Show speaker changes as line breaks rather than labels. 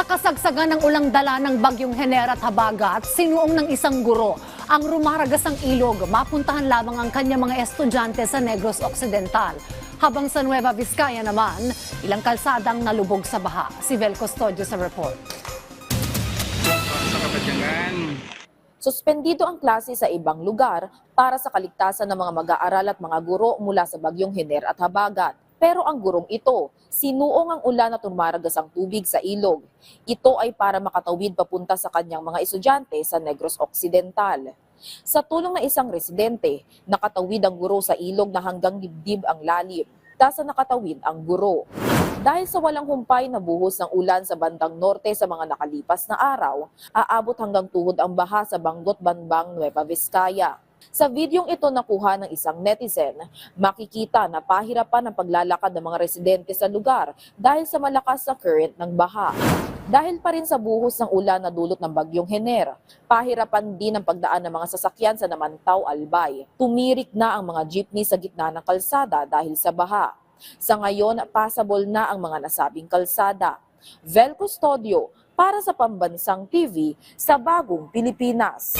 Sa kasagsagan ng ulang dala ng bagyong Henera at Habagat, sinuong ng isang guro ang rumaragas ng ilog. Mapuntahan lamang ang kanya mga estudyante sa Negros Occidental. Habang sa Nueva Vizcaya naman, ilang kalsadang nalubog sa baha. Si Vel Custodio sa report.
Suspendido ang klase sa ibang lugar para sa kaligtasan ng mga mag-aaral at mga guro mula sa bagyong Hiner at Habagat. Pero ang gurong ito, sinuong ang ulan at tumaragas ang tubig sa ilog. Ito ay para makatawid papunta sa kanyang mga estudyante sa Negros Occidental. Sa tulong ng isang residente, nakatawid ang guro sa ilog na hanggang dibdib ang lalim. Tasa nakatawid ang guro. Dahil sa walang humpay na buhos ng ulan sa bandang norte sa mga nakalipas na araw, aabot hanggang tuhod ang baha sa Banggot Banbang, Nueva Vizcaya. Sa videong ito nakuha ng isang netizen, makikita na pahirapan ang paglalakad ng mga residente sa lugar dahil sa malakas na current ng baha. Dahil pa rin sa buhos ng ulan na dulot ng bagyong Hener, pahirapan din ang pagdaan ng mga sasakyan sa Namantaw Albay. Tumirik na ang mga jeepney sa gitna ng kalsada dahil sa baha. Sa ngayon, passable na ang mga nasabing kalsada. Vel Custodio para sa Pambansang TV sa Bagong Pilipinas.